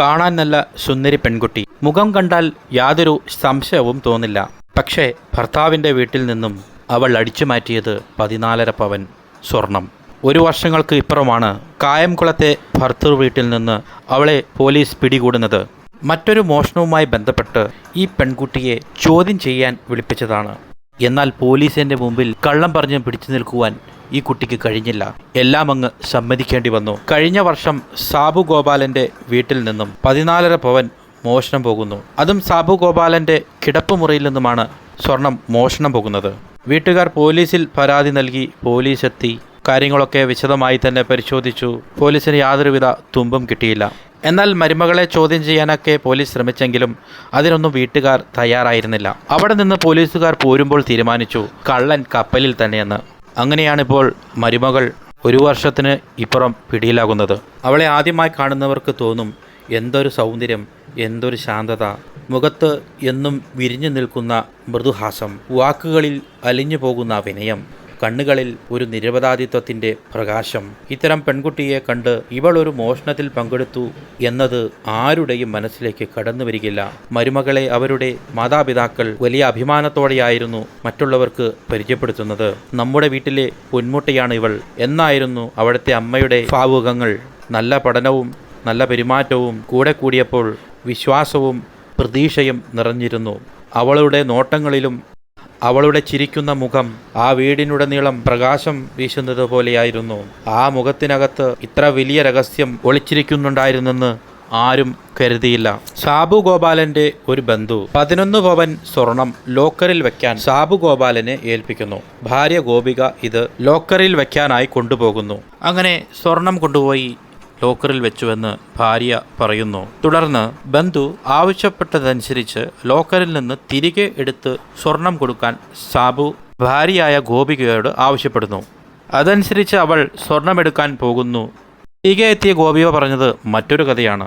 കാണാൻ നല്ല സുന്ദരി പെൺകുട്ടി. മുഖം കണ്ടാൽ യാതൊരു സംശയവും തോന്നില്ല. പക്ഷേ ഭർത്താവിന്റെ വീട്ടിൽ നിന്നും അവൾ അടിച്ചു മാറ്റിയത് പതിനാലര പവൻ സ്വർണം. ഒരു വർഷങ്ങൾക്ക് ഇപ്പുറമാണ് കായംകുളത്തെ ഭർത്തൃ വീട്ടിൽ നിന്ന് അവളെ പോലീസ് പിടികൂടുന്നത്. മറ്റൊരു മോഷണവുമായി ബന്ധപ്പെട്ട് ഈ പെൺകുട്ടിയെ ചോദ്യം ചെയ്യാൻ വിളിപ്പിച്ചതാണ്. എന്നാൽ പോലീസിന്റെ മുമ്പിൽ കള്ളം പറഞ്ഞ് പിടിച്ചു നിൽക്കുവാൻ ഈ കുട്ടിക്ക് കഴിഞ്ഞില്ല. എല്ലാം അങ്ങ് സമ്മതിക്കേണ്ടി വന്നു. കഴിഞ്ഞ വർഷം സാബു ഗോപാലന്റെ വീട്ടിൽ നിന്നും പതിനാലര പവൻ മോഷണം പോകുന്നു. അതും സാബു ഗോപാലന്റെ കിടപ്പുമുറിയിൽ നിന്നുമാണ് സ്വർണം മോഷണം പോകുന്നത്. വീട്ടുകാർ പോലീസിൽ പരാതി നൽകി പോലീസ് എത്തി കാര്യങ്ങളൊക്കെ വിശദമായി തന്നെ പരിശോധിച്ചു. പോലീസിന് യാതൊരുവിധ തുമ്പും കിട്ടിയില്ല. എന്നാൽ മരുമകളെ ചോദ്യം ചെയ്യാനൊക്കെ പോലീസ് ശ്രമിച്ചെങ്കിലും അതിനൊന്നും വീട്ടുകാർ തയ്യാറായിരുന്നില്ല. അവിടെ നിന്ന് പോലീസുകാർ പോരുമ്പോൾ തീരുമാനിച്ചു കള്ളൻ കപ്പലിൽ തന്നെയെന്ന്. അങ്ങനെയാണിപ്പോൾ മരുമകൾ ഒരു വർഷത്തിന് ഇപ്പുറം പിടിയിലാകുന്നത്. അവളെ ആദ്യമായി കാണുന്നവർക്ക് തോന്നും എന്തൊരു സൗന്ദര്യം എന്തൊരു ശാന്തത. മുഖത്ത് എന്നും വിരിഞ്ഞു നിൽക്കുന്ന മൃദുഹാസം. വാക്കുകളിൽ അലിഞ്ഞു പോകുന്ന വിനയം. കണ്ണുകളിൽ ഒരു നിരപരാധിത്വത്തിന്റെ പ്രകാശം. ഇത്തരം പെൺകുട്ടിയെ കണ്ട് ഇവൾ ഒരു മോഷണത്തിൽ പങ്കെടുത്തു എന്നത് ആരുടെയും മനസ്സിലേക്ക് കടന്നു വരികില്ല. മരുമകളെ അവരുടെ മാതാപിതാക്കൾ വലിയ അഭിമാനത്തോടെയായിരുന്നു മറ്റുള്ളവർക്ക് പരിചയപ്പെടുത്തുന്നത്. നമ്മുടെ വീട്ടിലെ പൊന്മുട്ടയാണ് ഇവൾ. എന്നായിരുന്നു അവിടുത്തെ അമ്മയുടെ ഭാവുകങ്ങൾ. നല്ല പഠനവും നല്ല പെരുമാറ്റവും കൂടെ കൂടിയപ്പോൾ വിശ്വാസവും പ്രതീക്ഷയും നിറഞ്ഞിരുന്നു. അവളുടെ നോട്ടങ്ങളിലും അവളുടെ ചിരിക്കുന്ന മുഖം ആ വീടിനുടനീളം പ്രകാശം വീശുന്നത് പോലെയായിരുന്നു ആ മുഖത്തിനകത്ത് ഇത്ര വലിയ രഹസ്യം ഒളിച്ചിരിക്കുന്നുണ്ടായിരുന്നെന്ന് ആരും കരുതിയില്ല. സാബു ഗോപാലന്റെ ഒരു ബന്ധു. പതിനൊന്ന് പവൻ സ്വർണം ലോക്കറിൽ വെക്കാൻ സാബു ഗോപാലനെ ഏൽപ്പിക്കുന്നു. ഭാര്യ ഗോപിക ഇത് ലോക്കറിൽ വെക്കാനായി കൊണ്ടുപോകുന്നു. അങ്ങനെ സ്വർണം കൊണ്ടുപോയി ലോക്കറിൽ വെച്ചുവെന്ന് ഭാര്യ പറയുന്നു. തുടർന്ന് ബന്ധു ആവശ്യപ്പെട്ടതനുസരിച്ച് ലോക്കറിൽ നിന്ന് തിരികെ എടുത്ത് സ്വർണം കൊടുക്കാൻ സാബു ഭാര്യയായ ഗോപികയോട് ആവശ്യപ്പെടുന്നു. അതനുസരിച്ച് അവൾ സ്വർണമെടുക്കാൻ പോകുന്നു. തിരികെ എത്തിയ ഗോപിക പറഞ്ഞത് മറ്റൊരു കഥയാണ്.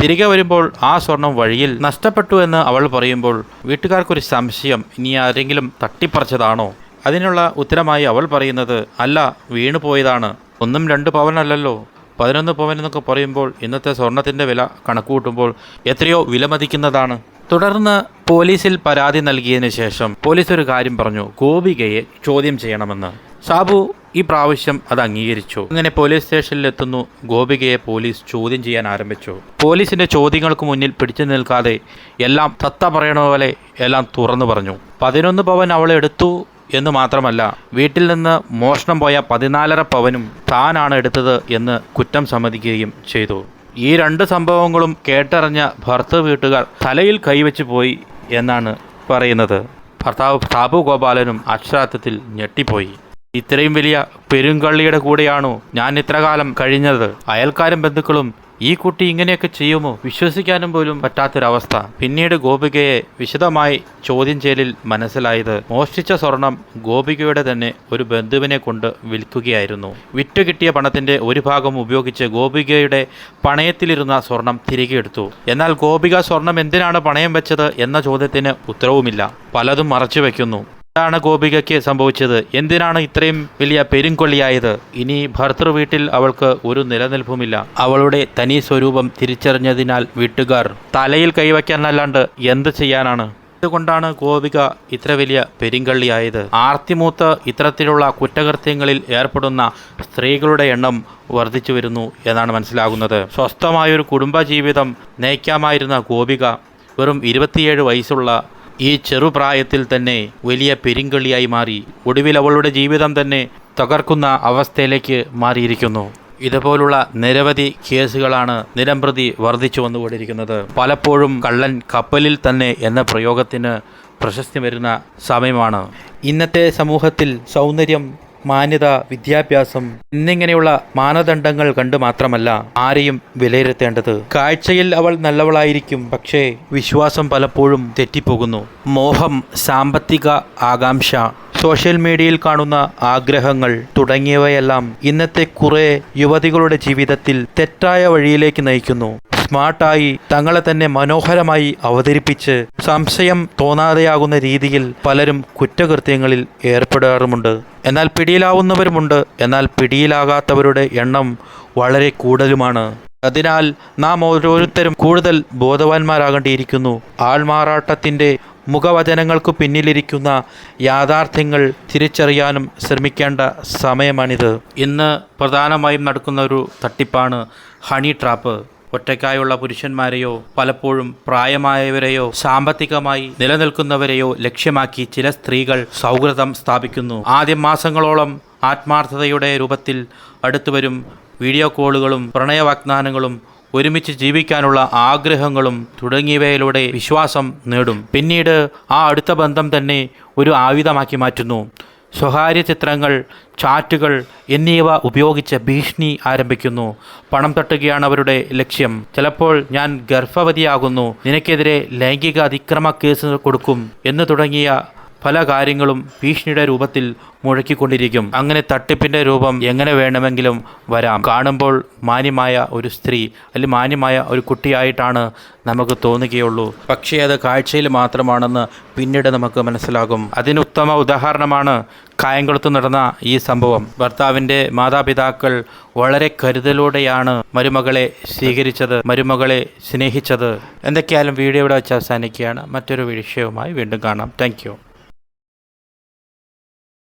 തിരികെ വരുമ്പോൾ ആ സ്വർണം വഴിയിൽ നഷ്ടപ്പെട്ടു എന്ന് അവൾ പറയുമ്പോൾ വീട്ടുകാർക്കൊരു സംശയം ഇനി ആരെങ്കിലും തട്ടിപ്പറിച്ചതാണോ? അതിനുള്ള ഉത്തരമായി അവൾ പറയുന്നത് അല്ല വീണുപോയതാണ്. ഒന്നും രണ്ട് പവനല്ലല്ലോ. പതിനൊന്ന് പവൻ എന്നൊക്കെ പറയുമ്പോൾ ഇന്നത്തെ സ്വർണത്തിന്റെ വില കണക്ക് കൂട്ടുമ്പോൾ എത്രയോ വിലമതിക്കുന്നതാണ്. തുടർന്ന് പോലീസിൽ പരാതി നൽകിയതിന് ശേഷം പോലീസ് ഒരു കാര്യം പറഞ്ഞു. ഗോപികയെ ചോദ്യം ചെയ്യണമെന്ന്. ഷാബു ഈ പ്രാവശ്യം അത് അംഗീകരിച്ചു. അങ്ങനെ പോലീസ് സ്റ്റേഷനിലെത്തുന്നു ഗോപികയെ പോലീസ് ചോദ്യം ചെയ്യാൻ ആരംഭിച്ചു. പോലീസിന്റെ ചോദ്യങ്ങൾക്ക് മുന്നിൽ പിടിച്ചു നിൽക്കാതെ എല്ലാം തത്ത പറയണ പോലെ എല്ലാം തുറന്നു പറഞ്ഞു. പതിനൊന്ന് പവൻ അവൾ എടുത്തു. എന്ന് മാത്രമല്ല വീട്ടിൽ നിന്ന് മോഷണം പോയ പതിനാലര പവനും താനാണ് എടുത്തത് എന്ന് കുറ്റം സമ്മതിക്കുകയും ചെയ്തു. ഈ രണ്ട് സംഭവങ്ങളും കേട്ടറിഞ്ഞ ഭർത്തൃ വീട്ടുകാർ തലയിൽ കൈവച്ചു പോയി എന്നാണ് പറയുന്നത്. ഭർത്താവ് സാബു ഗോപാലനും അക്ഷരാർത്ഥത്തിൽ ഞെട്ടിപ്പോയി. ഇത്രയും വലിയ പെരുങ്കള്ളിയുടെ കൂടെയാണോ ഞാൻ ഇത്രകാലം കഴിഞ്ഞത്. അയൽക്കാരും ബന്ധുക്കളും ഈ കുട്ടി ഇങ്ങനെയൊക്കെ ചെയ്യുമോ വിശ്വസിക്കാനും പോലും പറ്റാത്തൊരവസ്ഥ. പിന്നീട് ഗോപികയെ വിശദമായി ചോദ്യം ചെയ്യലിൽ മനസ്സിലായത് മോഷ്ടിച്ച സ്വർണം ഗോപികയുടെ തന്നെ ഒരു ബന്ധുവിനെ കൊണ്ട് വിൽക്കുകയായിരുന്നു. വിറ്റുകിട്ടിയ പണത്തിന്റെ ഒരു ഭാഗം ഉപയോഗിച്ച് ഗോപികയുടെ പണയത്തിലിരുന്ന സ്വർണം തിരികെ എടുത്തു. എന്നാൽ ഗോപിക സ്വർണം എന്തിനാണ് പണയം വെച്ചത് എന്ന ചോദ്യത്തിന് ഉത്തരവുമില്ല. പലതും മറച്ചു വെക്കുന്നു. എന്താണ് ഗോപികയ്ക്ക് സംഭവിച്ചത്? എന്തിനാണ് ഇത്രയും വലിയ പെരുങ്കൊള്ളിയായത്? ഇനി ഭർത്തൃ വീട്ടിൽ അവൾക്ക് ഒരു നിലനിൽപ്പുമില്ല. അവളുടെ തനി സ്വരൂപം തിരിച്ചറിഞ്ഞതിനാൽ വീട്ടുകാർ തലയിൽ കൈവയ്ക്കാനല്ലാണ്ട് എന്ത് ചെയ്യാനാണ്? അതുകൊണ്ടാണ് ഗോപിക ഇത്ര വലിയ പെരിങ്കള്ളിയായത്? ആർത്തിമൂത്ത് ഇത്തരത്തിലുള്ള കുറ്റകൃത്യങ്ങളിൽ ഏർപ്പെടുന്ന സ്ത്രീകളുടെ എണ്ണം വർദ്ധിച്ചു വരുന്നു എന്നാണ് മനസ്സിലാകുന്നത്. സ്വസ്ഥമായൊരു കുടുംബജീവിതം നയിക്കാമായിരുന്ന ഗോപിക വെറും ഇരുപത്തിയേഴ് വയസ്സുള്ള ഈ ചെറുപ്രായത്തിൽ തന്നെ വലിയ പെരിങ്കളിയായി മാറി ഒടുവിൽ അവളുടെ ജീവിതം തന്നെ തകർക്കുന്ന അവസ്ഥയിലേക്ക് മാറിയിരിക്കുന്നു. ഇതുപോലുള്ള നിരവധി കേസുകളാണ് നിരംപ്രതി വർദ്ധിച്ചു വന്നുകൊണ്ടിരിക്കുന്നത്. പലപ്പോഴും കള്ളൻ കപ്പലിൽ തന്നെ എന്ന പ്രയോഗത്തിന് പ്രശസ്തി വരുന്ന സമയമാണ്. ഇന്നത്തെ സമൂഹത്തിൽ സൗന്ദര്യം മാന്യത വിദ്യാഭ്യാസം എന്നിങ്ങനെയുള്ള മാനദണ്ഡങ്ങൾ കണ്ട് മാത്രമല്ല ആരെയും വിലയിരുത്തേണ്ടത്. കാഴ്ചയിൽ അവൾ നല്ലവളായിരിക്കും പക്ഷേ വിശ്വാസം പലപ്പോഴും തെറ്റിപ്പോകുന്നു. മോഹം സാമ്പത്തിക ആകാംക്ഷ സോഷ്യൽ മീഡിയയിൽ കാണുന്ന ആഗ്രഹങ്ങൾ തുടങ്ങിയവയെല്ലാം ഇന്നത്തെ കുറെ യുവതികളുടെ ജീവിതത്തിൽ തെറ്റായ വഴിയിലേക്ക് നയിക്കുന്നു. സ്മാർട്ടായി തങ്ങളെ തന്നെ മനോഹരമായി അവതരിപ്പിച്ച് സംശയം തോന്നാതെയാകുന്ന രീതിയിൽ പലരും കുറ്റകൃത്യങ്ങളിൽ ഏർപ്പെടാറുമുണ്ട്. എന്നാൽ പിടിയിലാവുന്നവരുമുണ്ട്. എന്നാൽ പിടിയിലാകാത്തവരുടെ എണ്ണം വളരെ കൂടുതലുമാണ്. അതിനാൽ നാം ഓരോരുത്തരും കൂടുതൽ ബോധവാന്മാരാകേണ്ടിയിരിക്കുന്നു. ആൾമാറാട്ടത്തിന്റെ മുഖവചനങ്ങൾക്കു പിന്നിലിരിക്കുന്ന യാഥാർത്ഥ്യങ്ങൾ തിരിച്ചറിയാനും ശ്രമിക്കേണ്ട സമയമാണിത്. ഇന്ന് പ്രധാനമായും നടക്കുന്ന ഒരു തട്ടിപ്പാണ് ഹണി ട്രാപ്പ്. ഒറ്റയ്ക്കായുള്ള പുരുഷന്മാരെയോ പലപ്പോഴും പ്രായമായവരെയോ സാമ്പത്തികമായി നിലനിൽക്കുന്നവരെയോ ലക്ഷ്യമാക്കി ചില സ്ത്രീകൾ സൗഹൃദം സ്ഥാപിക്കുന്നു. ആദ്യം മാസങ്ങളോളം ആത്മാർത്ഥതയുടെ രൂപത്തിൽ അടുത്തുവരും വീഡിയോ കോളുകളും പ്രണയവാഗ്ദാനങ്ങളും ഒരുമിച്ച് ജീവിക്കാനുള്ള ആഗ്രഹങ്ങളും തുടങ്ങിയവയിലൂടെ വിശ്വാസം നേടും. പിന്നീട് ആ അടുത്ത ബന്ധം തന്നെ ഒരു ആയുധമാക്കി മാറ്റുന്നു. സ്വകാര്യ ചിത്രങ്ങൾ ചാറ്റുകൾ എന്നിവ ഉപയോഗിച്ച് ഭീഷണി ആരംഭിക്കുന്നു. പണം തട്ടുകയാണ് അവരുടെ ലക്ഷ്യം. ചിലപ്പോൾ ഞാൻ ഗർഭവതിയാകുന്നു. നിനക്കെതിരെ ലൈംഗിക അതിക്രമ കേസ് കൊടുക്കും എന്ന് തുടങ്ങിയ പല കാര്യങ്ങളും ഭീഷണിയുടെ രൂപത്തിൽ മുഴക്കിക്കൊണ്ടിരിക്കും. അങ്ങനെ തട്ടിപ്പിന്റെ രൂപം എങ്ങനെ വേണമെങ്കിലും വരാം. കാണുമ്പോൾ മാന്യമായ ഒരു സ്ത്രീ അല്ലെങ്കിൽ മാന്യമായ ഒരു കുട്ടിയായിട്ടാണ് നമുക്ക് തോന്നുകയുള്ളൂ. പക്ഷേ അത് കാഴ്ചയിൽ മാത്രമാണെന്ന് പിന്നീട് നമുക്ക് മനസ്സിലാകും. അതിന് ഉത്തമ ഉദാഹരണമാണ് കായംകുളത്ത് നടന്ന ഈ സംഭവം. ഭർത്താവിന്റെ മാതാപിതാക്കൾ വളരെ കരുതലോടെയാണ് മരുമകളെ സ്വീകരിച്ചത് മരുമകളെ സ്നേഹിച്ചത്. എന്തൊക്കെയായാലും വീഡിയോ ഇവിടെ വെച്ച് അവസാനിക്കുകയാണ്. മറ്റൊരു വിഷയവുമായി വീണ്ടും കാണാം. താങ്ക്